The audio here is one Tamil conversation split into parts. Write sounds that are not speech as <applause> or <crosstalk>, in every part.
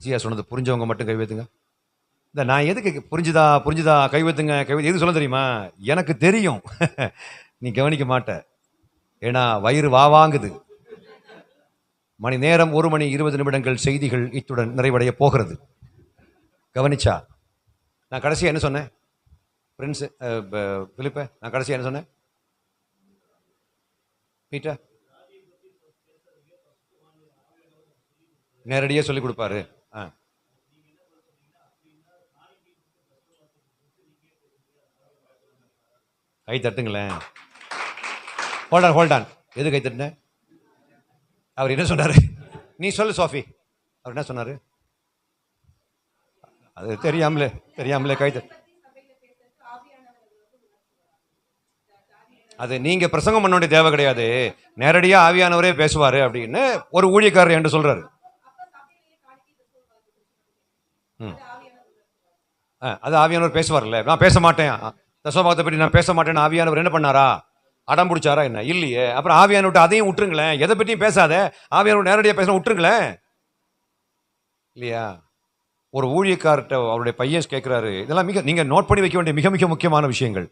ஜியா சொன்னது புரிஞ்சவங்க மட்டும் கைவேத்துங்க இந்த நான் எதுக்கு புரிஞ்சுதா புரிஞ்சுதா கைவேத்துங்க கைவேத்து எது சொல்ல தெரியுமா? எனக்கு தெரியும். <laughs> நீ கவனிக்க மாட்ட. ஏன்னா வயிறு வாவாங்குது. மணி நேரம் ஒரு மணி இருபது நிமிடங்கள் செய்திகள் இத்துடன் நிறைவடைய போகிறது. கவனிச்சா? நான் கடைசியாக என்ன சொன்னேன்? பிரின்ஸ் பிலிப்ப நான் கடைசியாக என்ன சொன்னேன்? பீட்டா நேரடியாக சொல்லிக் கொடுப்பாரு ஆ கை தட்டுங்களேன். ஹோல்டான் ஹோல்டான் எது கை தட்டுன? அவர் என்ன சொன்னார்? நீ சொல்லு சோஃபி. அவர் என்ன சொன்னார்? அது தெரியாமலே தெரியாமலே கை தட்டு அது நீங்கள் பிரசங்கம் பண்ண வேண்டிய தேவை கிடையாது. நேரடியாக ஆவியானவரே பேசுவார் அப்படின்னு ஒரு ஊழியக்காரர் என்று சொல்கிறாரு ம். ஆ, அது ஆவியானவர் பேசுவார்ல. நான் பேச மாட்டேன். தசோபாகத்தை பற்றி நான் பேச மாட்டேன்னு ஆவியானவர் என்ன பண்ணாரா? அடம் பிடிச்சாரா என்ன? இல்லையே. அப்புறம் ஆவியான விட்டு அதையும் விட்டுருங்களேன். எதை பற்றியும் பேசாத. ஆவியானோட நேரடியாக பேச விட்டுருங்களேன். இல்லையா? ஒரு ஊழியக்கார்ட்ட அவருடைய பையன் கேட்குறாரு இதெல்லாம் மிக நீங்கள் நோட் பண்ணி வைக்க வேண்டிய மிக மிக முக்கியமான விஷயங்கள்.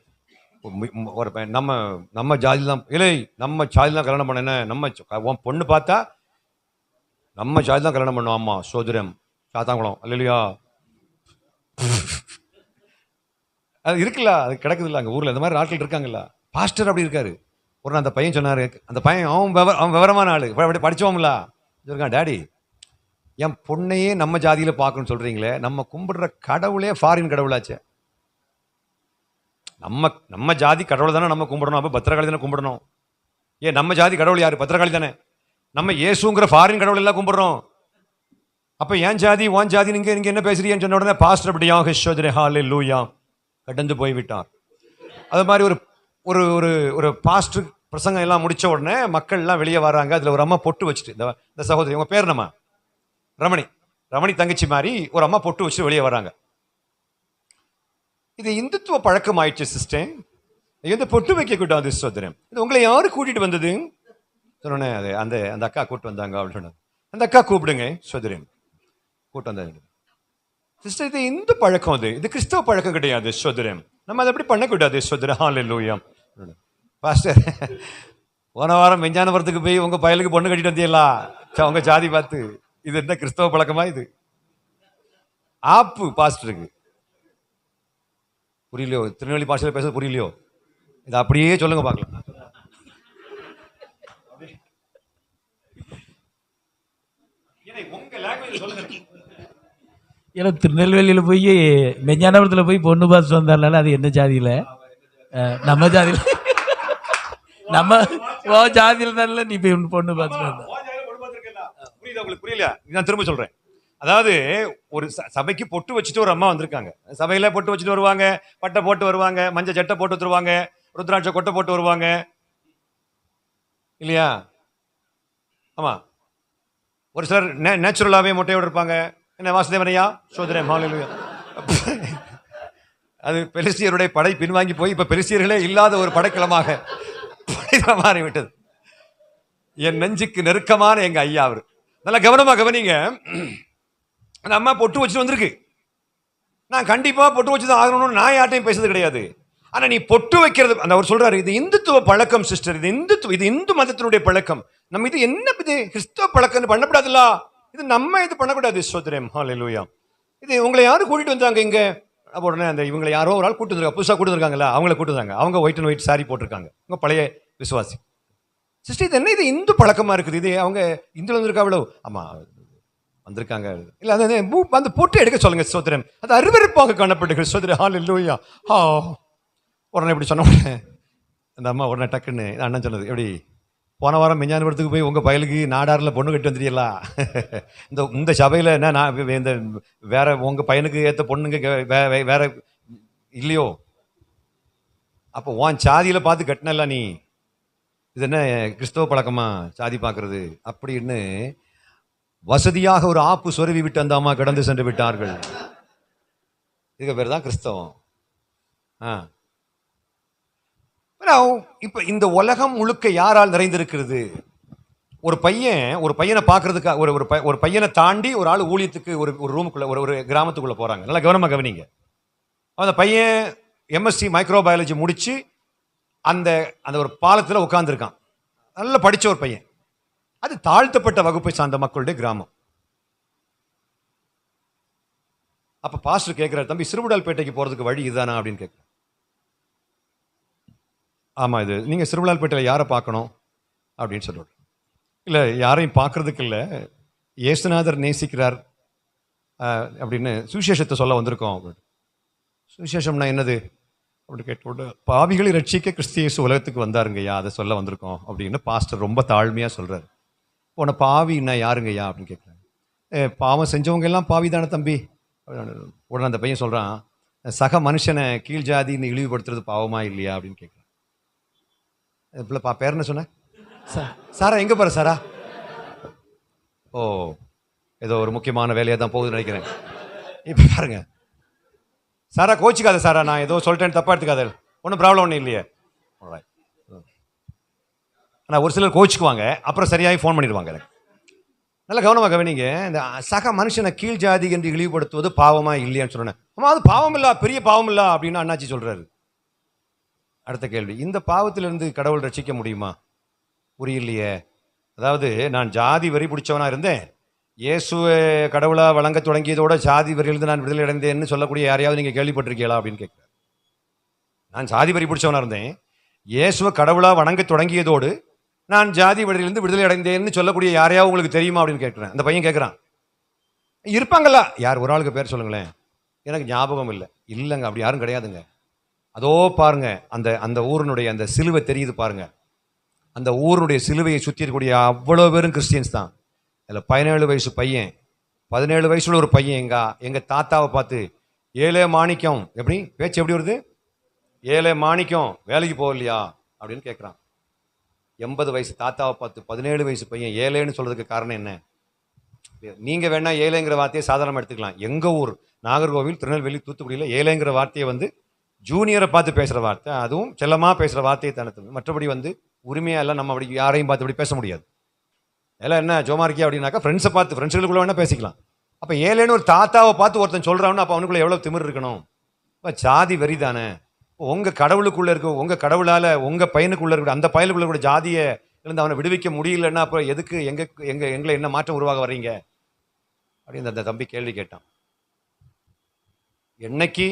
ஒரு பையன், நம்ம நம்ம ஜாதியில் தான் இல்லை நம்ம ஜாதியில் தான் கல்யாணம் பண்ண நம்ம உன் பொண்ணு பார்த்தா நம்ம ஜாதி தான் கல்யாணம் பண்ணுவோம் ஆமாம் சோதரம் சாத்தாங்குளம் இல்லையா அது இருக்குல்ல அது கிடக்குதுல்ல அங்கே ஊரில். இந்த மாதிரி ஆட்கள் இருக்காங்கல்ல. பாஸ்டர் அப்படி இருக்காரு. ஒரு நான் அந்த பையன் சொன்னார் அந்த பையன் அவன் விவ- அவன் விவரமான ஆள் அப்படி படித்தோம்ல இருக்கான் டேடி என் பொண்ணையே நம்ம ஜாதியில் பார்க்கணும்னு சொல்கிறீங்களே நம்ம கும்பிடுற கடவுளே ஃபாரின் கடவுளாச்சே. நம்ம நம்ம ஜாதி கடவுளை தானே நம்ம கும்பிடணும். அப்போ பத்திரகாளி தானே கும்பிடணும். ஏன் நம்ம ஜாதி கடவுள் யார்? பத்திரகாளி தானே. நம்ம இயேசுங்கிற ஃபாரின் கடவுள் எல்லாம் கும்பிடுறோம். அப்போ ஏன் ஜாதி ஓன் ஜாதி நீங்கள் நீங்கள் என்ன பேசுறீங்கன்னு சொன்ன உடனே பாஸ்டர் அப்படியா ஹிஷோதரே ஹாலே லூயா கடந்து போய் விட்டார் அது மாதிரி ஒரு ஒரு ஒரு ஒரு பாஸ்டர் பிரசங்கம் எல்லாம் முடிச்ச உடனே மக்கள் எல்லாம் வெளியே வராங்க. அதில் ஒரு அம்மா பொட்டு வச்சுட்டு இந்த இந்த சகோதரி உங்கள் பேர் என்னம்மா? ரமணி. ரமணி தங்கச்சி மாதிரி ஒரு அம்மா பொட்டு வச்சுட்டு வெளியே வராங்க. இது இந்துத்துவ பழக்கம் ஆயிடுச்சு சிஸ்டர் இது வந்து பொட்டு வைக்க கூடாது சோதரன் இது உங்களை யாரு கூட்டிட்டு வந்தது? சொன்னோன்னே அது அந்த அந்த அக்கா கூப்பிட்டு வந்தாங்க அப்படின்னு சொன்னாங்க. அந்த அக்கா கூப்பிடுங்க சோதரன் கூப்பிட்டு வந்தாங்க. சிஸ்டர் இது இந்து பழக்கம் அது இது கிறிஸ்தவ பழக்கம் கிடையாது சோதரம் நம்ம அதை எப்படி பண்ணக்கூடாது சோதர. ஹால் லூயாம் பாஸ்டர் போன வாரம் மெஞ்ஞானபுரத்துக்கு போய் உங்கள் பயலுக்கு பொண்ணு கட்டிட்டு வந்தீங்களா? உங்கள் ஜாதி பார்த்து. இது என்ன கிறிஸ்தவ பழக்கமா இது? ஆப்பு பாஸ்டருக்கு. புரியலையோ? திருநெல்வேலி பாஷையில் பேச புரியலையோ? இதை அப்படியே சொல்லுங்க பார்க்கலாம். உங்க லாங்குவேஜ் சொல்லுங்க. ஏன்னா திருநெல்வேலியில் போய் மெஞ்ஞானபுரத்தில் போய் பொண்ணு பார்த்து வந்தாலும் அது என்ன ஜாதியில்? நம்ம ஜாதியில். நம்ம ஓ ஜாதியில் தானே நீ போய் பொண்ணு பார்த்துட்டு வந்த. புரியுதா உங்களுக்கு? புரியல நான் திரும்ப சொல்கிறேன் அதாவது ஒரு ச- சபைக்கு பொட்டு வச்சுட்டு ஒரு அம்மா வந்திருக்காங்க. சபையில பொட்டு வச்சுட்டு வருவாங்க பட்டை போட்டு வருவாங்க மஞ்சள் சட்டை போட்டு வந்துருவாங்க ருத்ராட்ச கொட்டை போட்டு வருவாங்க. இல்லையா? ஆமா. ஒரு சிலர் நே- நேச்சுரலாவே மொட்டையோடு இருப்பாங்க. என்ன வாசுதேவனையா சோதனை மாலையா அது பெலிஸ்தியருடைய படை பின்வாங்கி போய் இப்ப பெலிஸ்தியர்களே இல்லாத ஒரு படைக்கலமாக மாறிவிட்டது. என் நெஞ்சுக்கு நெருக்கமான எங்க ஐயா அவர். நல்லா கவனமா கவனிங்க. அந்த அம்மா பொட்டு வச்சுட்டு வந்திருக்கு. நான் கண்டிப்பா பொட்டு வச்சு தான் ஆகணும்னு நான் யார்ட்டையும் பேசுறது கிடையாது. ஆனா நீ பொட்டு வைக்கிறது அந்த அவர் சொல்றாரு இது இந்துத்துவ பழக்கம் சிஸ்டர். இது இந்துத்துவ இது இந்து மதத்தினுடைய பழக்கம். நம்ம இது என்ன இது கிறிஸ்தவ பழக்கம்னு பண்ணக்கூடாதுல்ல இது நம்ம இது பண்ணக்கூடாது சோதரேம் ஹாலூயா இது உங்களை யாரும் கூட்டிட்டு வந்தாங்க இங்கே? உடனே அந்த இவங்களை யாரோ ஒரு ஆள் கூட்டு வந்திருக்காங்க புதுசாக கூட்டு வந்திருக்காங்கல்ல அவங்கள கூட்டு வந்தாங்க. அவங்க ஒயிட் அண்ட் ஒயிட் சாரி போட்டிருக்காங்க. அவங்க பழைய விசுவாசி. சிஸ்டர் இது என்ன? இது இந்து பழக்கமாக இருக்குது. இது அவங்க இந்துல வந்திருக்கா அவ்வளோ ஆமா வந்திருக்காங்க. இல்லை அந்த அந்த மூ- அந்த பொட்டு எடுக்க சொல்லுங்க சோதரம் அது அருவருப்பாக காணப்படுகிறது சோதரன் ஹால் இல்லையா ஹா உடனே இப்படி சொன்ன உடனே அந்த அம்மா உடனே டக்குன்னு அண்ணன் சொன்னது எப்படி? போன வாரம் மெஞ்ஞானபுரத்துக்கு போய் உங்கள் பயலுக்கு நாடாரில் பொண்ணு கட்டி வந்துட்டீங்களா? இந்த இந்த சபையில் என்ன நான் இந்த வேற உங்கள் பையனுக்கு ஏற்ற பொண்ணுங்க கே- வே- வே- வேற இல்லையோ? அப்போ உன் சாதியில் பார்த்து கட்டினல நீ. இது என்ன கிறிஸ்தவ பழக்கமா சாதி பார்க்கறது? அப்படின்னு வசதியாக ஒரு ஆப்பு சொருவி விட்டு அந்த அம்மா கடந்து சென்று விட்டார்கள். இதுக்கு பேர் தான் கிறிஸ்தவம். ஆ. இப்போ இந்த உலகம் முழுக்க யாரால் நிறைந்திருக்கிறது? ஒரு பையன் ஒரு பையனை பார்க்கறதுக்காக ஒரு ஒரு ஒரு பையனை தாண்டி ஒரு ஆள் ஊழியத்துக்கு ஒரு ஒரு ரூமுக்குள்ளே ஒரு ஒரு கிராமத்துக்குள்ளே போகிறாங்க நல்லா கவனமாக கவனிங்க. அந்த பையன் எம்எஸ்சி மைக்ரோபயாலஜி முடித்து அந்த அந்த ஒரு பாலத்தில் உட்காந்துருக்கான் நல்லா படித்த ஒரு பையன். அது தாழ்த்தப்பட்ட வகுப்பை சார்ந்த மக்களுடைய கிராமம். அப்போ பாஸ்டர் கேட்குறாரு தம்பி சிறுவிடல்பேட்டைக்கு போகிறதுக்கு வழி இதுதானா? அப்படின்னு கேட்குறேன் ஆமாம் இது. நீங்கள் சிறுவிடால்பேட்டையில் யாரை பார்க்கணும்? அப்படின்னு சொல்லுவார் இல்லை யாரையும் பார்க்குறதுக்கு இல்லை. இயேசுநாதர் நேசிக்கிறார். அப்படின்னு சுவிசேஷத்தை சொல்ல வந்திருக்கோம் அப்படின்னு. சுவிசேஷம்னா என்னது? அப்படின்னு கேட்டோட பாவிகளை ரட்சிக்க கிறிஸ்தியேசு உலகத்துக்கு வந்தாருங்கய்யா அதை சொல்ல வந்திருக்கோம் அப்படின்னு பாஸ்டர் ரொம்ப தாழ்மையாக சொல்கிறார் உன்னை பாவின்னா யாருங்கய்யா அப்படின்னு கேட்குறாங்க "ஏ, பாவம் செஞ்சவங்க எல்லாம் பாவி தானே தம்பி உடனே அந்த பையன் சொல்கிறான் சக மனுஷனை கீழ் ஜாதின்னு இழிவுபடுத்துறது பாவமா இல்லையா அப்படின்னு கேட்குறான் பிள்ளை பா பேர் என்ன சொன்ன? சா- சாரா எங்க போற சாரா? ஓ ஏதோ ஒரு முக்கியமான வேலையாக தான் போகுதுன்னு நினைக்கிறேன். இப்போ பாருங்க. சாரா கோச்சிக்காத சாரா நான் ஏதோ சொல்லிட்டேன்னு தப்பா எடுத்துக்காத. ஒன்றும் ப்ராப்ளம் ஒன்றும் இல்லையே. ஆனால் ஒரு சிலர் கோச்சிக்குவாங்க அப்புறம் சரியாகி ஃபோன் பண்ணிடுவாங்க எனக்கு. நல்ல கவனமாக கவனிங்க. இந்த சக மனுஷனை கீழ் ஜாதி என்று இழிவுபடுத்துவது பாவமா இல்லையான்னு சொன்னேன். ஆமா அது பாவம் இல்ல பெரிய பாவம் இல்ல அப்படின்னு அண்ணாச்சி சொல்றாரு. அடுத்த கேள்வி. இந்த பாவத்திலிருந்து கடவுள் ரட்சிக்க முடியுமா? புரியலையே. அதாவது நான் ஜாதி வரி பிடிச்சவனாக இருந்தேன். இயேசுவை கடவுளாக வழங்க தொடங்கியதோட ஜாதி வரியிலிருந்து நான் விடுதலை அடைந்தேன்னு சொல்லக்கூடிய யாரையாவது நீங்கள் கேள்விப்பட்டிருக்கீங்களா அப்படின்னு கேட்குறேன் நான் ஜாதி வரி பிடிச்சவனா இருந்தேன். இயேசுவை கடவுளாக வணங்க தொடங்கியதோடு நான் ஜாதி வரியிலிருந்து விடுதலை அடைந்தேன்னு சொல்லக்கூடிய யாரையாவது உங்களுக்கு தெரியுமா அப்படின்னு கேட்குறேன். அந்த பையன் கேட்குறான். இருப்பாங்களா யார் ஒரு ஆளுக்கு பேர் சொல்லுங்களேன். எனக்கு ஞாபகம் இல்லை. இல்லைங்க அப்படி யாரும் கிடையாதுங்க. அதோ பாருங்க அந்த அந்த ஊரினுடைய அந்த சிலுவை தெரியுது பாருங்க. அந்த ஊருடைய சிலுவையை சுற்றி இருக்கக்கூடிய அவ்வளோ பேரும் கிறிஸ்டியன்ஸ் தான். அதில் பதினேழு வயசு பையன் பதினேழு வயசுல ஒரு பையன் எங்க எங்கள் தாத்தாவை பார்த்து ஏழே மாணிக்கம் எப்படி? பேச்சு எப்படி வருது? ஏழே மாணிக்கம் வேலைக்கு போகலையா? அப்படின்னு கேட்குறான் எண்பது வயசு தாத்தாவை பார்த்து பதினேழு வயசு பையன் ஏழைன்னு சொல்கிறதுக்கு காரணம் என்ன? நீங்கள் வேணால் ஏழைங்கிற வார்த்தையை சாதாரணமாக எடுத்துக்கலாம். எங்கள் ஊர் நாகர்கோவில் திருநெல்வேலி தூத்துக்குடியில் ஏழைங்கிற வார்த்தையை வந்து ஜூனியரை பார்த்து பேசுகிற வார்த்தை அதுவும் செல்லமாக பேசுகிற வார்த்தையை தனத்து மற்றபடி வந்து உரிமையாக எல்லாம் நம்ம அப்படி யாரையும் பார்த்து அப்படி பேச முடியாது. எல்லாம் என்ன ஜோமா இருக்கியா அப்படின்னாக்கா ஃப்ரெண்ட்ஸை பார்த்து ஃப்ரெண்ட்ஸுகளுக்குள்ள வேணால் பேசிக்கலாம். அப்போ ஏழைன்னு ஒரு தாத்தாவை பார்த்து ஒருத்தன் சொல்கிறான்னு அப்போ அவனுக்குள்ளே எவ்வளோ திமிர் இருக்கணும்? இப்போ ஜாதி வரி தானே உங்கள் கடவுளுக்குள்ளே இருக்க உங்கள் கடவுளால் உங்கள் பையனுக்குள்ளே இருக்க அந்த பையனுக்குள்ளே கூட ஜாதியை இருந்து அவனை விடுவிக்க முடியலன்னா அப்புறம் எதுக்கு எங்கள் எங்கள் எங்களை என்ன மாற்றம் உருவாக வர்றீங்க? அப்படின்னு அந்த தம்பி கேள்வி கேட்டான். என்னைக்கு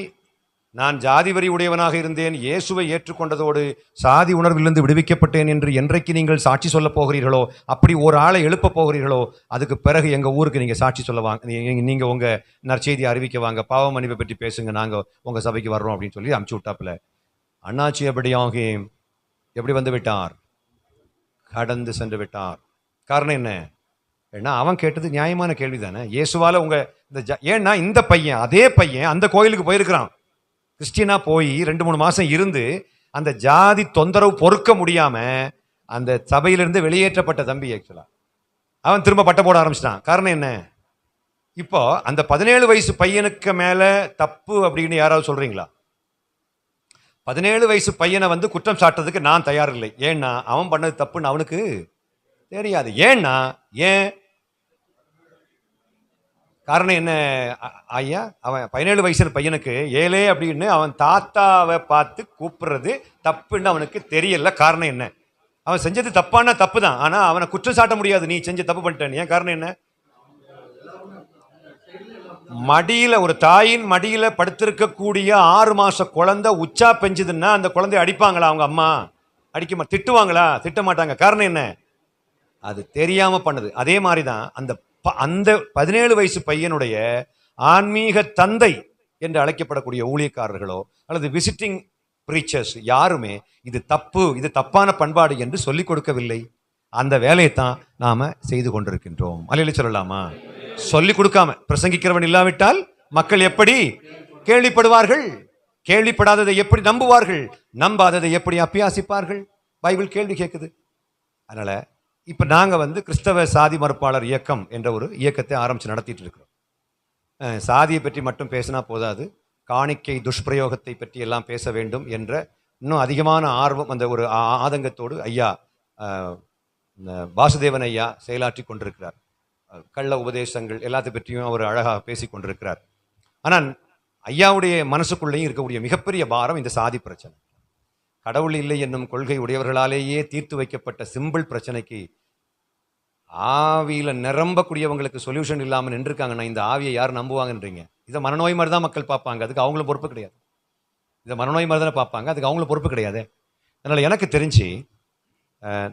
நான் ஜாதி வரி உடையவனாக இருந்தேன் இயேசுவை ஏற்றுக்கொண்டதோடு சாதி உணர்விலிருந்து விடுவிக்கப்பட்டேன் என்று என்றைக்கு நீங்கள் சாட்சி சொல்ல போகிறீர்களோ அப்படி ஒரு ஆளை எழுப்பப் போகிறீர்களோ அதுக்கு பிறகு எங்கள் ஊருக்கு நீங்கள் சாட்சி சொல்ல வாங்க நீங்கள் உங்கள் நற்செய்தியை அறிவிக்க வாங்க பாவ மன்னிப்பை பற்றி பேசுங்க நாங்கள் உங்கள் சபைக்கு வர்றோம் அப்படின்னு சொல்லி அமுச்சு விட்டாப்புல. அண்ணாச்சி அப்படியாக எப்படி வந்து விட்டார்? கடந்து சென்று விட்டார். காரணம் என்ன? ஏன்னா அவன் கேட்டது நியாயமான கேள்வி தானே இயேசுவால் உங்கள் இந்த ஜ- ஏன்னா இந்த பையன் அதே பையன் அந்த கோயிலுக்கு போயிருக்கிறான். கிறிஸ்டியனா போய் ரெண்டு மூணு மாதம் இருந்து அந்த ஜாதி தொந்தரவு பொறுக்க முடியாமல் அந்த சபையிலிருந்து வெளியேற்றப்பட்ட தம்பி ஆக்சுவலாக அவன் திரும்ப பட்ட போட ஆரம்பிச்சிட்டான். காரணம் என்ன? இப்போ அந்த பதினேழு வயசு பையனுக்கு மேலே தப்பு அப்படின்னு யாராவது சொல்கிறீங்களா பதினேழு வயசு பையனை வந்து குற்றம் சாட்டுறதுக்கு நான் தயார் இல்லை ஏன்னா அவன் பண்ணது தப்புன்னு அவனுக்கு தெரியாது. ஏன்னா ஏன் காரணம் என்ன ஐயா? அவன் பதினேழு வயசு பையனுக்கு ஏழே அப்படின்னு அவன் தாத்தாவை பார்த்து கூப்பிடுறது தப்புன்னு அவனுக்கு தெரியல. காரணம் என்ன? அவன் செஞ்சது தப்பான தப்பு தான் ஆனால் அவனை குற்றம் சாட்ட முடியாது. நீ செஞ்ச தப்பு பண்ணிட்டேன் ஏன் காரணம் என்ன? மடியில் ஒரு தாயின் மடியில் படுத்திருக்கக்கூடிய ஆறு மாத குழந்தை உச்சா பெஞ்சதுன்னா அந்த குழந்தைய அடிப்பாங்களா அவங்க அம்மா? அடிக்க திட்டுவாங்களா? திட்ட மாட்டாங்க. காரணம் என்ன? அது தெரியாமல் பண்ணுது. அதே மாதிரி தான் அந்த அந்த பதினேழு வயசு பையனுடைய ஆன்மீக தந்தை என்று அழைக்கப்படக்கூடிய ஊழியக்காரர்களோ அல்லது விசிட்டிங் ப்ரீச்சர்ஸ் யாருமே இது தப்பு இது தப்பான பண்பாடு என்று சொல்லிக் கொடுக்கவில்லை. அந்த வேலையை தான் நாம செய்து கொண்டிருக்கின்றோம். அலையில சொல்லலாமா? சொல்லிக் கொடுக்காம பிரசங்கிக்கிறவன் இல்லாவிட்டால் மக்கள் எப்படி கேள்விப்படுவார்கள்? கேள்விப்படாததை எப்படி நம்புவார்கள்? நம்பாததை எப்படி அப்பியாசிப்பார்கள் பைபிள் கேள்வி கேட்குது. அதனால இப்போ நாங்கள் வந்து கிறிஸ்தவ சாதி மறுப்பாளர் இயக்கம் என்ற ஒரு இயக்கத்தை ஆரம்பித்து நடத்திட்டு இருக்கிறோம். சாதியை பற்றி மட்டும் பேசினா போதாது. காணிக்கை துஷ்பிரயோகத்தை பற்றி எல்லாம் பேச வேண்டும் என்ற இன்னும் அதிகமான ஆர்வம் அந்த ஒரு ஆதங்கத்தோடு ஐயா வாசுதேவன் ஐயா செயலாற்றி கொண்டிருக்கிறார். கள்ள உபதேசங்கள் எல்லாத்தை பற்றியும் அவர் அழகாக பேசி கொண்டிருக்கிறார். ஆனால் ஐயாவுடைய மனசுக்குள்ளேயும் இருக்கக்கூடிய மிகப்பெரிய பாரம் இந்த சாதி பிரச்சனை. கடவுள் இல்லை என்னும் கொள்கை உடையவர்களாலேயே தீர்த்து வைக்கப்பட்ட சிம்பிள் பிரச்சனைக்கு ஆவியில் நிரம்பக்கூடியவங்களுக்கு சொல்யூஷன் இல்லாமல் நின்றுருக்காங்கன்னா இந்த ஆவியை யார் நம்புவாங்கன்றீங்க? இதை மனநோய் மாதிரி தான் மக்கள் பார்ப்பாங்க. அதுக்கு அவங்களும் பொறுப்பு கிடையாது. இதை மனநோய் மாதிரி தானே பார்ப்பாங்க. அதுக்கு அவங்களும் பொறுப்பு கிடையாது? அதனால் எனக்கு தெரிஞ்சு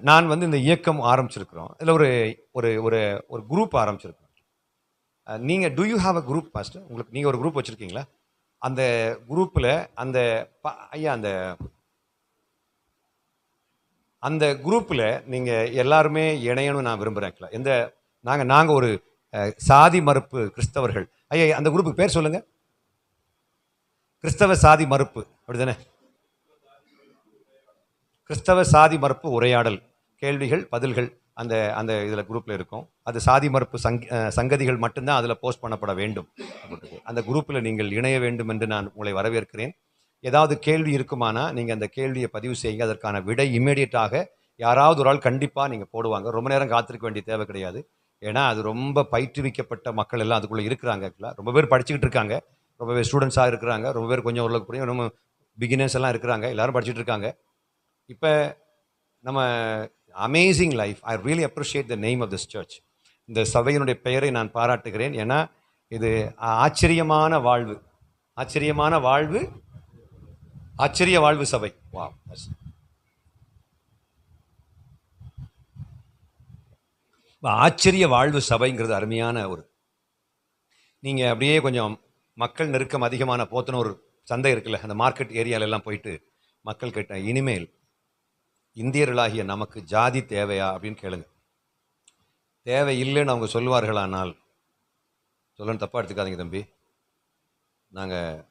நான் வந்து இந்த இயக்கம் ஆரம்பிச்சிருக்கிறோம். இதில் ஒரு ஒரு ஒரு ஒரு குரூப் ஆரம்பிச்சிருக்கிறோம். நீங்கள் do do you have a group first உங்களுக்கு நீங்கள் ஒரு குரூப் வச்சுருக்கீங்களா? அந்த குரூப்பில் அந்த ஐயா அந்த அந்த குரூப்பில் நீங்கள் எல்லாருமே இணையணும்னு நான் விரும்புகிறேன் எந்த நாங்கள் நாங்கள் ஒரு சாதி மறுப்பு கிறிஸ்தவர்கள். ஐயா அந்த குரூப்புக்கு பேர் சொல்லுங்கள் கிறிஸ்தவ சாதி மறுப்பு அப்படிதானே? கிறிஸ்தவ சாதி மறுப்பு உரையாடல் கேள்விகள் பதில்கள் அந்த அந்த இதில் குரூப்பில் இருக்கும். அது சாதி மறுப்பு சங் சங்கதிகள் மட்டும்தான் அதில் போஸ்ட் பண்ணப்பட வேண்டும். அந்த குரூப்பில் நீங்கள் இணைய வேண்டும் என்று நான் உங்களை வரவேற்கிறேன். ஏதாவது கேள்வி இருக்குமானா நீங்கள் அந்த கேள்வியை பதிவு செய்யுங்க. அதற்கான விடை இம்மீடியட்டாக யாராவது ஒரு ஆள் கண்டிப்பாக நீங்கள் போடுவாங்க. ரொம்ப நேரம் காத்திருக்க வேண்டிய தேவை கிடையாது. ஏன்னா அது ரொம்ப பயிற்றுவிக்கப்பட்ட மக்கள் எல்லாம் அதுக்குள்ளே இருக்கிறாங்க. ஆக்சுவலாக ரொம்ப பேர் படிச்சுக்கிட்டு இருக்காங்க. ரொம்ப பேர் ஸ்டூடெண்ட்ஸாக இருக்கிறாங்க. ரொம்ப பேர் கொஞ்சம் ஓரளவுக்கு புரியும். ரொம்ப பிகினர்ஸ் எல்லாம் இருக்கிறாங்க. எல்லாரும் படிச்சுட்டு இருக்காங்க. இப்போ நம்ம amazing life I really appreciate the name of this church இந்த சபையினுடைய பெயரை நான் பாராட்டுகிறேன். ஏன்னா இது ஆச்சரியமான வாழ்வு. ஆச்சரியமான வாழ்வு ஆச்சரிய வாழ்வு சபை. வா ஆச்சரிய வாழ்வு சபைங்கிறது அருமையான ஒரு நீங்கள் அப்படியே கொஞ்சம் மக்கள் நெருக்கம் அதிகமான போத்தனூர் சந்தை இருக்குல்ல அந்த மார்க்கெட் ஏரியாலெல்லாம் போயிட்டு மக்கள் கேட்ட இனிமேல் இந்தியர்களாகிய நமக்கு ஜாதி தேவையா அப்படின்னு கேளுங்க. தேவை இல்லைன்னு அவங்க சொல்லுவார்களானால் சொல்லணும் தப்பாக எடுத்துக்காதீங்க தம்பி. நாங்கள்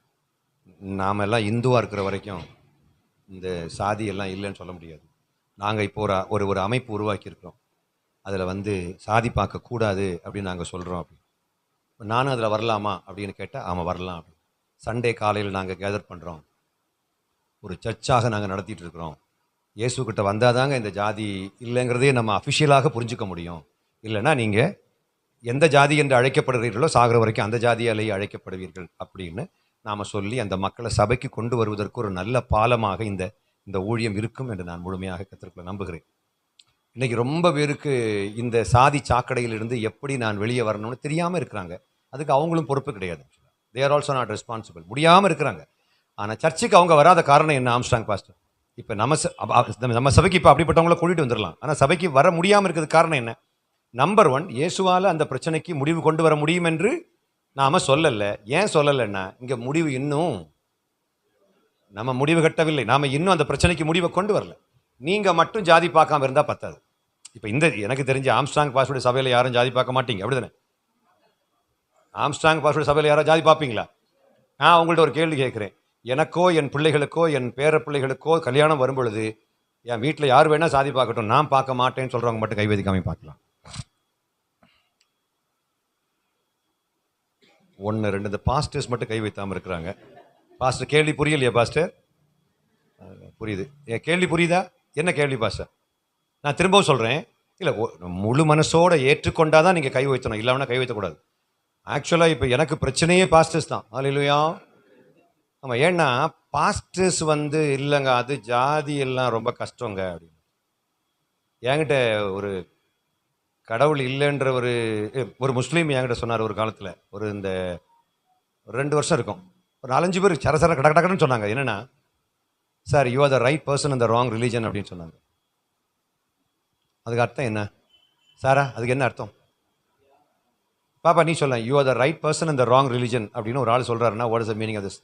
நாம் எல்லாம் இந்துவாக இருக்கிற வரைக்கும் இந்த சாதி எல்லாம் இல்லைன்னு சொல்ல முடியாது. நாங்கள் இப்போ ஒரு ஒரு ஒரு அமைப்பு உருவாக்கியிருக்கிறோம். அதில் வந்து சாதி பார்க்கக்கூடாது அப்படின்னு நாங்கள் சொல்கிறோம் அப்படி நானும் அதில் வரலாமா அப்படின்னு கேட்டால் ஆமாம் வரலாம் அப்படி சண்டே காலையில் நாங்கள் கேதர் பண்ணுறோம் ஒரு சர்ச்சாக நாங்கள் நடத்திட்டு இருக்கிறோம். இயேசு கிட்ட வந்தால் தாங்க இந்த ஜாதி இல்லைங்கிறதே நம்ம அஃபிஷியலாக புரிஞ்சுக்க முடியும். இல்லைன்னா நீங்கள் எந்த ஜாதி என்று அழைக்கப்படுகிறீர்களோ சாகிற வரைக்கும் அந்த ஜாதியாலேயே அழைக்கப்படுவீர்கள் அப்படின்னு நாம் சொல்லி அந்த மக்களை சபைக்கு கொண்டு வருவதற்கு ஒரு நல்ல பாலமாக இந்த இந்த ஊழியம் இருக்கும் என்று நான் முழுமையாக கத்திற்குள்ள நம்புகிறேன். இன்றைக்கி ரொம்ப பேருக்கு இந்த சாதி சாக்கடையிலிருந்து எப்படி நான் வெளியே வரணும்னு தெரியாமல் இருக்கிறாங்க. அதுக்கு அவங்களும் பொறுப்பு கிடையாது. தேர் ஆல்சோ நாட் ரெஸ்பான்சிபிள் முடியாமல் இருக்கிறாங்க. ஆனால் சர்ச்சுக்கு அவங்க வராத காரணம் என்ன ஆம்ஸ்டாங் பாஸ்டர்? இப்போ நம்ம ச- நம்ம சபைக்கு இப்போ அப்படிப்பட்டவங்கள கூட்டிகிட்டு வந்துடலாம். ஆனால் சபைக்கு வர முடியாமல் இருக்கிறது காரணம் என்ன? நம்பர் ஒன் இயேசுவால் அந்த பிரச்சனைக்கு முடிவு கொண்டு வர முடியும் என்று நாம் சொல்லலை. ஏன் சொல்லலைன்னா இங்கே முடிவு இன்னும் நம்ம முடிவு கட்டவில்லை. நாம இன்னும் அந்த பிரச்சனைக்கு முடிவை கொண்டு வரல. நீங்கள் மட்டும் ஜாதி பார்க்காம இருந்தால் பத்தாது. இப்போ இந்த எனக்கு தெரிஞ்ச ஆம்ஸ்டாங் பாஸ்வேர்டு சபையில் யாரும் ஜாதி பார்க்க மாட்டீங்க. அப்படிதானே? ஆம்ஸ்டாங் பாஸ்வேர்டு சபையில் யாரும் ஜாதி பார்ப்பீங்களா? நான் உங்கள்ட்ட ஒரு கேள்வி கேட்குறேன். எனக்கோ என் பிள்ளைகளுக்கோ என் பேர பிள்ளைகளுக்கோ கல்யாணம் வரும்பொழுது என் வீட்டில் யார் வேணால் சாதி பார்க்கட்டும் நான் பார்க்க மாட்டேன்னு சொல்கிறவங்க மட்டும் கைவதிக்காம பார்க்கலாம். ஒன்று ரெண்டு இந்த பாஸ்டர்ஸ் மட்டும் கை வைத்தாமல் இருக்கிறாங்க. பாஸ்டர் கேள்வி புரியலையா பாஸ்டர் புரியுது. என் கேள்வி புரியுதா? என்ன கேள்வி பாஸ்டர் நான் திரும்பவும் சொல்கிறேன் இல்லை முழு மனசோட ஏற்றுக்கொண்டால் தான் நீங்கள் கை வைத்தணும். இல்லாமனா கை வைத்தக்கூடாது ஆக்சுவலாக இப்போ எனக்கு பிரச்சனையே பாஸ்டர்ஸ் தான். இல்லையா ஆமாம் ஏன்னா பாஸ்டர்ஸ் வந்து இல்லைங்க அது ஜாதி எல்லாம் ரொம்ப கஷ்டங்க அப்படின்னு. என்கிட்ட ஒரு கடவுள் இல்லைன்ற ஒரு ஒரு முஸ்லீம் என்கிட்ட சொன்னார் ஒரு காலத்தில். ஒரு இந்த ஒரு ரெண்டு வருஷம் இருக்கும். ஒரு நாலஞ்சு பேர் சரசர கட கடன்னு சொன்னாங்க. என்னன்னா sir you are the right person in the wrong religion அப்படின்னு சொன்னாங்க. அதுக்கு அர்த்தம் என்ன? சாரா அதுக்கு என்ன அர்த்தம்? பாப்பா நீ சொல்ல you are the right person in the wrong religion அப்படின்னு ஒரு ஆள் சொல்கிறாருன்னா what is the meaning of this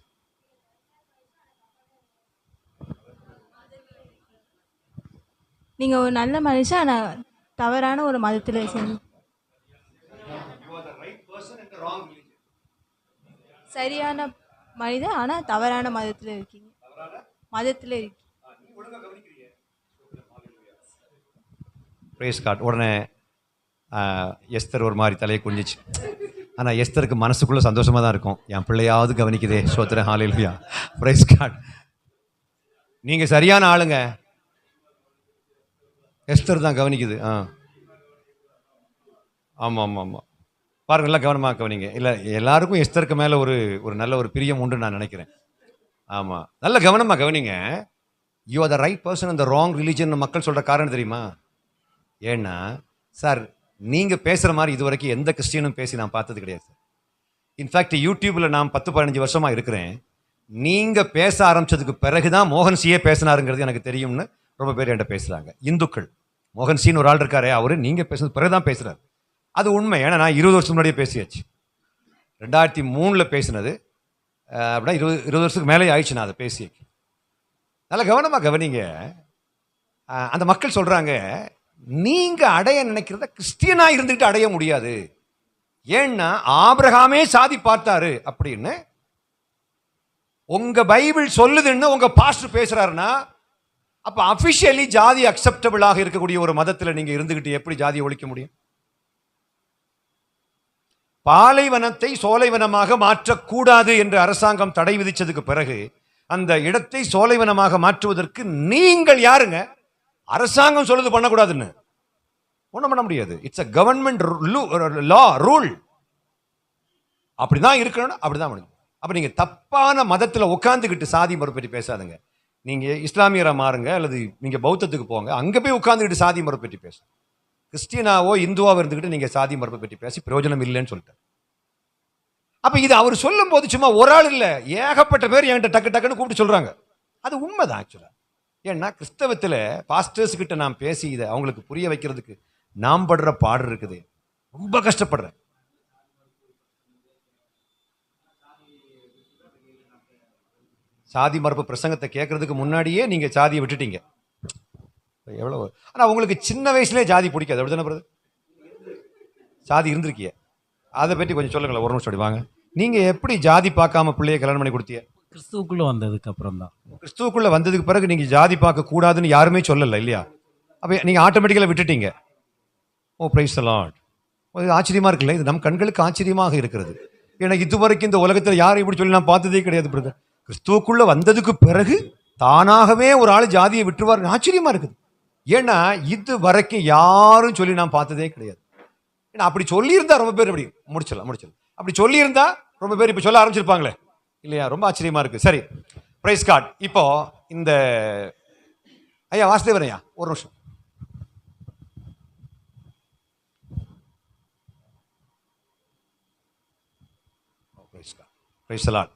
நீங்கள் ஒரு நல்ல மனுஷன் ஆனால் தவறான ஒரு மதத்தில் சேர்ந்து சரியான மனிதன் ஆனால் தவறான மதத்தில் இருக்கீங்க. மதத்தில் இருக்கீங்க. பிரேஸ் காட் உடனே எஸ்தர் ஒரு மாதிரி தலையை குஞ்சிச்சு ஆனால் எஸ்தருக்கு மனசுக்குள்ளே சந்தோஷமாக தான் இருக்கும். என் பிள்ளையாவது கவனிக்குதே சோத்திர ஹாலிலுயா ப்ரைஸ் கார்ட் நீங்கள் சரியான ஆளுங்க. எஸ்தர் தான் கவனிக்குது. ஆ. ஆமாம் ஆமாம் ஆமாம் பாருங்கள் எல்லாம் கவனமாக கவனிங்க. இல்லை எல்லாருக்கும் எஸ்தருக்கு மேலே ஒரு ஒரு நல்ல ஒரு பிரியம் உண்டு நான் நினைக்கிறேன். ஆமாம் நல்ல கவனமாக கவனிங்க. You are the right person அந்த ராங் ரிலீஜன் மக்கள் சொல்கிற காரணம் தெரியுமா? ஏன்னா சார் நீங்கள் பேசுகிற மாதிரி இது வரைக்கும் எந்த கிறிஸ்டியனும் பேசி நான் பார்த்தது கிடையாது இன்ஃபேக்ட் யூடியூப்பில் நான் பத்து பதினஞ்சு வருஷமாக இருக்கிறேன். நீங்கள் பேச ஆரம்பிச்சதுக்கு பிறகு தான் மோகன் சியே பேசினாருங்கிறது எனக்கு தெரியும்னு ரொம்ப பேர் என்கிட்ட பேசுகிறாங்க இந்துக்கள். மோகன் சீன் ஒரு ஆள் இருக்காரே அவர் நீங்கள் பேசுனது பிறகு தான் பேசுகிறார் அது உண்மை. ஏன்னா நான் இருபது வருஷம் முன்னாடியே பேசியாச்சு. ரெண்டாயிரத்தி மூணில் பேசினது அப்படின்னா இருபது இருபது வருஷத்துக்கு மேலே ஆயிடுச்சு நான் அதை பேசி நல்லா கவனமாக கவனிங்க. அந்த மக்கள் சொல்கிறாங்க நீங்கள் அடைய நினைக்கிறத கிறிஸ்டியனாக இருந்துக்கிட்டு அடைய முடியாது. ஏன்னா ஆபிரகாமே சாதி பார்த்தாரு. அப்படின்னு உங்கள் பைபிள் சொல்லுதுன்னு உங்கள் பாஸ்டர் பேசுகிறாருன்னா அப்போ அஃபிஷியலி ஜாதி அக்செப்டபிளாக இருக்கக்கூடிய ஒரு மதத்தில் நீங்கள் இருந்துக்கிட்டு எப்படி ஜாதியை ஒழிக்க முடியும்? பாலைவனத்தை சோலைவனமாக மாற்றக்கூடாது என்று அரசாங்கம் தடை விதித்ததுக்கு பிறகு அந்த இடத்தை சோலைவனமாக மாற்றுவதற்கு நீங்கள் யாருங்க? அரசாங்கம் சொல்லுது பண்ணக்கூடாதுன்னு. ஒன்றும் பண்ண முடியாது. It's a government law rule அப்படிதான் இருக்கணும் அப்படிதான் முடியும் அப்ப நீங்க தப்பான மதத்தில் உட்காந்துக்கிட்டு சாதி மறுப்பற்றி பேசாதுங்க. நீங்கள் இஸ்லாமியரா மாறுங்க அல்லது நீங்கள் பௌத்தத்துக்கு போங்க அங்கே போய் உட்காந்துக்கிட்டு சாதி மரபை பற்றி பேசுங்க கிறிஸ்டினாவோ இந்துவாவோ இருந்துக்கிட்டு நீங்கள் சாதி மரபை பற்றி பேசி பிரயோஜனம் இல்லைன்னு சொல்லிட்டேன் அப்போ இது அவர் சொல்லும் போது சும்மா ஒரு ஆள் இல்லை ஏகப்பட்ட பேர் என்கிட்ட டக்கு டக்குன்னு கூப்பிட்டு சொல்கிறாங்க அது உண்மைதான் ஆக்சுவலாக ஏன்னா கிறிஸ்தவத்தில் பாஸ்டர்ஸ் கிட்ட நான் பேசி இதை அவங்களுக்கு புரிய வைக்கிறதுக்கு நாம் படுற பாடு இருக்குது. ரொம்ப கஷ்டப்படுறேன். சாதி மறுப்பு பிரசங்கத்தை கேட்கறதுக்கு முன்னாடியே நீங்க சாதியை விட்டுட்டீங்க. எவ்வளவு? ஆனா உங்களுக்கு சின்ன வயசுலயே ஜாதி பிடிக்காது. அப்படி தானே சாதி இருந்திருக்கிய. அதை பற்றி கொஞ்சம் சொல்லுங்களேன். ஒரு நிமிஷம் வாங்க. நீங்க எப்படி ஜாதி பார்க்காம பிள்ளைய கல்யாணம் பண்ணி கொடுத்தீங்க? கிறிஸ்துவுக்குள்ள வந்ததுக்கு அப்புறம் தான். கிறிஸ்துவுக்குள்ள வந்ததுக்கு பிறகு நீங்க ஜாதி பார்க்க கூடாதுன்னு யாருமே சொல்லல இல்லையா? அப்ப நீங்க ஆட்டோமேட்டிக்கலா விட்டுட்டீங்க. ஓ பிரைஸ் லார்ட் இது ஆச்சரியமா இருக்குல்ல? இது நம் கண்களுக்கு ஆச்சரியமாக இருக்கிறது. ஏன்னா இதுவரைக்கும் இந்த உலகத்துல யாரும் இப்படி சொல்லி நான் பார்த்ததே கிடையாது பிரதர் கிறிஸ்துவுக்குள்ள வந்ததுக்கு பிறகு தானாகவே ஒரு ஆள் ஜாதியை விட்டுருவார். ஆச்சரியமா இருக்குது. ஏன்னா இது வரைக்கும் யாரும் சொல்லி நான் பார்த்ததே கிடையாது. ஏன்னா அப்படி சொல்லியிருந்தா ரொம்ப பேர் அப்படி முடிச்சிடலாம் முடிச்சிடலாம். அப்படி சொல்லியிருந்தா ரொம்ப பேர் இப்போ சொல்ல ஆரம்பிச்சிருப்பாங்களே. இல்லையா? ரொம்ப ஆச்சரியமா இருக்கு சரி பிரைஸ் கார்டு இப்போ இந்த ஐயா வாசுதேவன் ஐயா ஒரு நிமிஷம். Oh, பிரைஸ்லாட்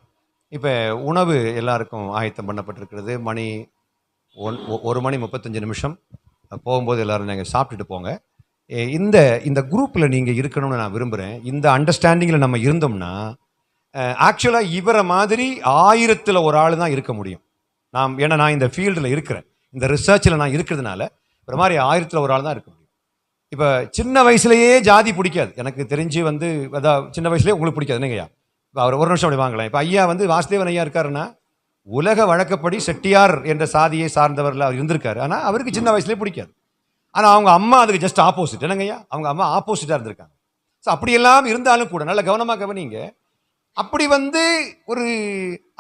இப்போ உணவு எல்லாருக்கும் ஆயத்தம் பண்ணப்பட்டிருக்கிறது. மணி ஒன் ஒ- ஒரு மணி முப்பத்தஞ்சு நிமிஷம். போகும்போது எல்லோரும் நீங்கள் சாப்பிட்டுட்டு போங்க. இந்த இந்த குரூப்பில் நீங்கள் இருக்கணும்னு நான் விரும்புகிறேன் இந்த அண்டர்ஸ்டாண்டிங்கில் நம்ம இருந்தோம்னா ஆக்சுவலாக இவரை மாதிரி ஆயிரத்தில் ஒரு ஆள் தான் இருக்க முடியும். நாம் ஏன்னா நான் இந்த ஃபீல்டில் இருக்கிறேன். இந்த ரிசர்ச்சில் நான் இருக்கிறதுனால ஒரு மாதிரி ஆயிரத்தில் ஒரு ஆள் தான் இருக்க முடியும். இப்போ சின்ன வயசுலேயே ஜாதி பிடிக்காது. எனக்கு தெரிஞ்சு வந்து அதான் சின்ன வயசுலேயே உங்களுக்கு பிடிக்காது என்னங்கய்யா அவர் ஒரு நிமிஷம் அப்படி வாங்கலாம். இப்போ ஐயா வந்து வாசுதேவன் ஐயா இருக்காருன்னா உலக வழக்கப்படி செட்டியார் என்ற சாதியை சார்ந்தவர்கள் அவர் இருந்திருக்காரு. ஆனால் அவருக்கு சின்ன வயசுலேயே பிடிக்காது. ஆனால் அவங்க அம்மா அதுக்கு ஜஸ்ட் ஆப்போசிட் என்னங்கய்யா அவங்க அம்மா ஆப்போசிட்டாக இருந்திருக்காங்க. ஸோ அப்படியெல்லாம் இருந்தாலும் கூட நல்ல கவனமாக கவனிங்க. அப்படி வந்து ஒரு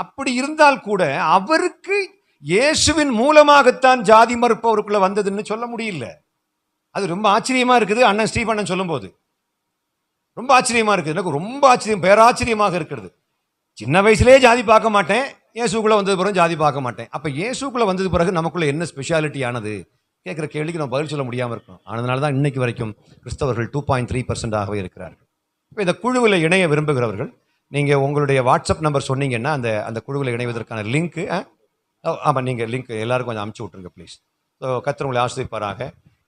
அப்படி இருந்தால் கூட அவருக்கு இயேசுவின் மூலமாகத்தான் ஜாதி மறுப்பு அவருக்குள்ளே வந்ததுன்னு சொல்ல முடியல. அது ரொம்ப ஆச்சரியமாக இருக்குது. அண்ணன் ஸ்டீபண்ணன் சொல்லும்போது. ரொம்ப ஆச்சரியமாக இருக்குது. எனக்கு ரொம்ப ஆச்சரியம் பேராச்சரியமாக இருக்கிறது. சின்ன வயசுலேயே ஜாதி பார்க்க மாட்டேன். இயேசுக்குள்ளே வந்தது பிறகு ஜாதி பார்க்க மாட்டேன். அப்போ இயேசுக்குள்ளே வந்தது பிறகு நமக்குள்ளே என்ன ஸ்பெஷாலிட்டி ஆனது? கேட்குற கேள்விக்கு நம்ம பதில் சொல்ல முடியாமல் இருக்கணும். அதனால தான் இன்னைக்கு வரைக்கும் கிறிஸ்தவர்கள் டூ பாயிண்ட் த்ரீ பர்சன்டாகவே இருக்கிறார்கள். இப்போ இந்த குழுவில் இணைய விரும்புகிறவர்கள் நீங்கள் உங்களுடைய வாட்ஸ்அப் நம்பர் சொன்னீங்கன்னா அந்த அந்த குழுவில் இணைவதற்கான லிங்க்கு ஆமாம் நீங்கள் லிங்க் எல்லாருக்கும் கொஞ்சம் அமுச்சு விட்ருங்க ப்ளீஸ் ஸோ கத்திர உங்களை ஆசிரியப்பாராக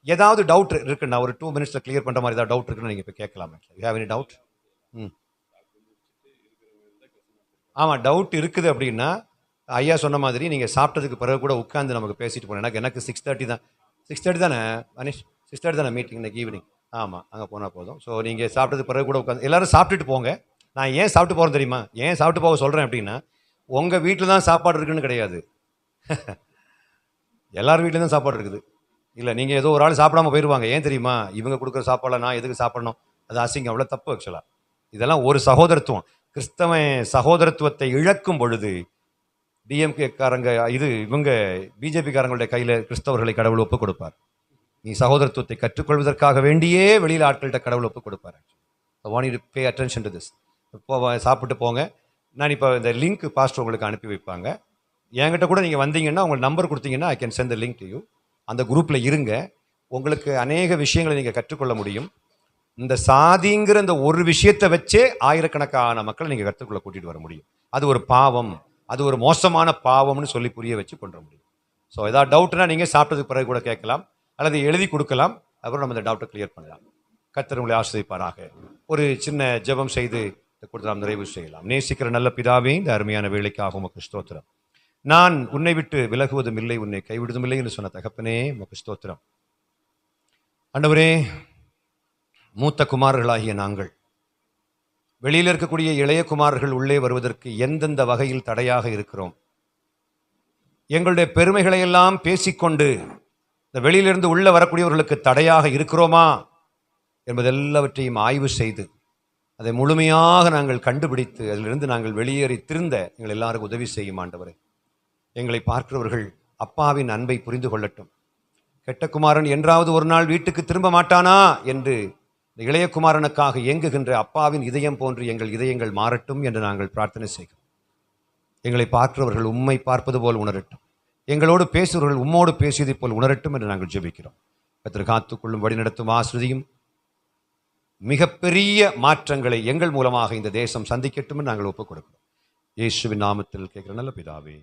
ஏதாவது டவுட் இருக்குண்ணா ஒரு டூ மினிட்ஸில் கிளியர் பண்ணுற மாதிரி ஏதாவது டவுட் இருக்குன்னு நீங்கள் இப்போ கேட்கலாமே. யூ ஹேவ் எனி டவுட் ம். ஆமாம் டவுட் இருக்குது அப்படின்னா ஐயா சொன்ன மாதிரி நீங்கள் சாப்பிட்டதுக்கு பிறகு கூட உட்காந்து நமக்கு பேசிட்டு போனோம் எனக்கு எனக்கு சிக்ஸ் தேர்ட்டி தான். சிக்ஸ் தேர்ட்டி தானே மனிஷ் சிக்ஸ் தேர்ட்டி தானே மீட்டிங் இன்னைக்கு ஈவினிங் ஆமாம் அங்கே போனால் போதும். ஸோ நீங்கள் சாப்பிட்டதுக்கு பிறகு கூட உட்காந்து எல்லாரும் சாப்பிட்டுட்டு போங்க. நான் ஏன் சாப்பிட்டு போகிறேன் தெரியுமா? ஏன் சாப்பிட்டு போக சொல்கிறேன் அப்படின்னா உங்கள் வீட்டில் தான் சாப்பாடு இருக்குன்னு கிடையாது. <laughs> எல்லார் வீட்லேயும் தான் சாப்பாடு இருக்குது. இல்லை நீங்கள் ஏதோ ஒரு ஆள் சாப்பிடாம போயிடுவாங்க ஏன் தெரியுமா? இவங்க கொடுக்குற சாப்பாடை நான் எதுக்கு சாப்பிடணும்? அது அசிங்கம். அவ்வளோ தப்பு ஆக்சுவலாக இதெல்லாம் ஒரு சகோதரத்துவம். கிறிஸ்தவன் சகோதரத்துவத்தை இழக்கும் பொழுது டிஎம்கேக்காரங்க இது இவங்க பிஜேபிக்காரங்களுடைய கையில் கிறிஸ்தவர்களை கடவுள் ஒப்பு கொடுப்பார். நீ சகோதரத்துவத்தை கற்றுக்கொள்வதற்காக வேண்டியே வெளியில் ஆட்கள்கிட்ட கடவுள் ஒப்பு கொடுப்பாரு want you pay attention to this இப்போ சாப்பிட்டு போங்க. நான் இப்போ இந்த லிங்க் பாஸ்டர் உங்களுக்கு அனுப்பி வைப்பாங்க. என்கிட்ட கூட நீங்கள் வந்தீங்கன்னா உங்களுக்கு நம்பர் கொடுத்தீங்கன்னா I can send link to you அந்த குரூப்பில் இருங்க. உங்களுக்கு அநேக விஷயங்களை நீங்கள் கற்றுக்கொள்ள முடியும். இந்த சாதிங்கிற இந்த ஒரு விஷயத்தை வச்சே ஆயிரக்கணக்கான மக்களை நீங்கள் கற்றுக்குள்ள கூட்டிகிட்டு வர முடியும். அது ஒரு பாவம். அது ஒரு மோசமான பாவம்னு சொல்லி புரிய வச்சு கொண்டு வர முடியும். ஸோ ஏதாவது டவுட்னா நீங்கள் சாப்பிட்டதுக்கு பிறகு கூட கேட்கலாம். அல்லது எழுதி கொடுக்கலாம். அப்புறம் நம்ம இந்த டவுட்டை கிளியர் பண்ணலாம். கர்த்தர் உங்களை ஆசிரியப்பாராக ஒரு சின்ன ஜெபம் செய்து கொடுத்து நாம் நிறைவு செய்யலாம். நேசிக்கிற நல்ல பிதாவே இந்த அருமையான வேலைக்காக உமக்கு ஸ்தோத்திரம். நான் உன்னை விட்டு விலகுவதும் இல்லை உன்னை கைவிடுவதும் இல்லை என்று சொன்ன தகப்பனே உமக்கு ஸ்தோத்திரம். ஆண்டவரே மூத்த குமாரர்களாகிய நாங்கள் வெளியில் இருக்கக்கூடிய இளைய குமாரர்கள் உள்ளே வருவதற்கு எந்தெந்த வகையில் தடையாக இருக்கிறோம்? எங்களுடைய பெருமைகளை எல்லாம் பேசிக்கொண்டு இந்த வெளியிலிருந்து உள்ளே வரக்கூடியவர்களுக்கு தடையாக இருக்கிறோமா என்பதெல்லாவற்றையும் ஆய்வு செய்து அதை முழுமையாக நாங்கள் கண்டுபிடித்து அதிலிருந்து நாங்கள் வெளியேறி திருந்த எங்கள் எல்லாருக்கும் உதவி செய்யும் ஆண்டவரே. எங்களை பார்க்கிறவர்கள் அப்பாவின் அன்பை புரிந்து கொள்ளட்டும். கெட்ட குமாரன் என்றாவது ஒரு நாள் வீட்டுக்கு திரும்ப மாட்டானா? என்று இந்த இளைய குமாரனுக்காக இயங்குகின்ற அப்பாவின் இதயம் போன்று எங்கள் இதயங்கள் மாறட்டும் என்று நாங்கள் பிரார்த்தனை செய்கிறோம். எங்களை பார்க்கிறவர்கள் உம்மை பார்ப்பது போல் உணரட்டும். எங்களோடு பேசுபவர்கள் உம்மோடு பேசியதைப் போல் உணரட்டும் என்று நாங்கள் ஜெபிக்கிறோம். கத்திர காத்துக்கொள்ளும் வழிநடத்தும் ஆசிரியும் மிகப்பெரிய மாற்றங்களை எங்கள் மூலமாக இந்த தேசம் சந்திக்கட்டும் என்று நாங்கள் ஒப்புக் கொடுக்கிறோம் இயேசுவின் நாமத்தில் கேட்கிற நல்ல பிதாவே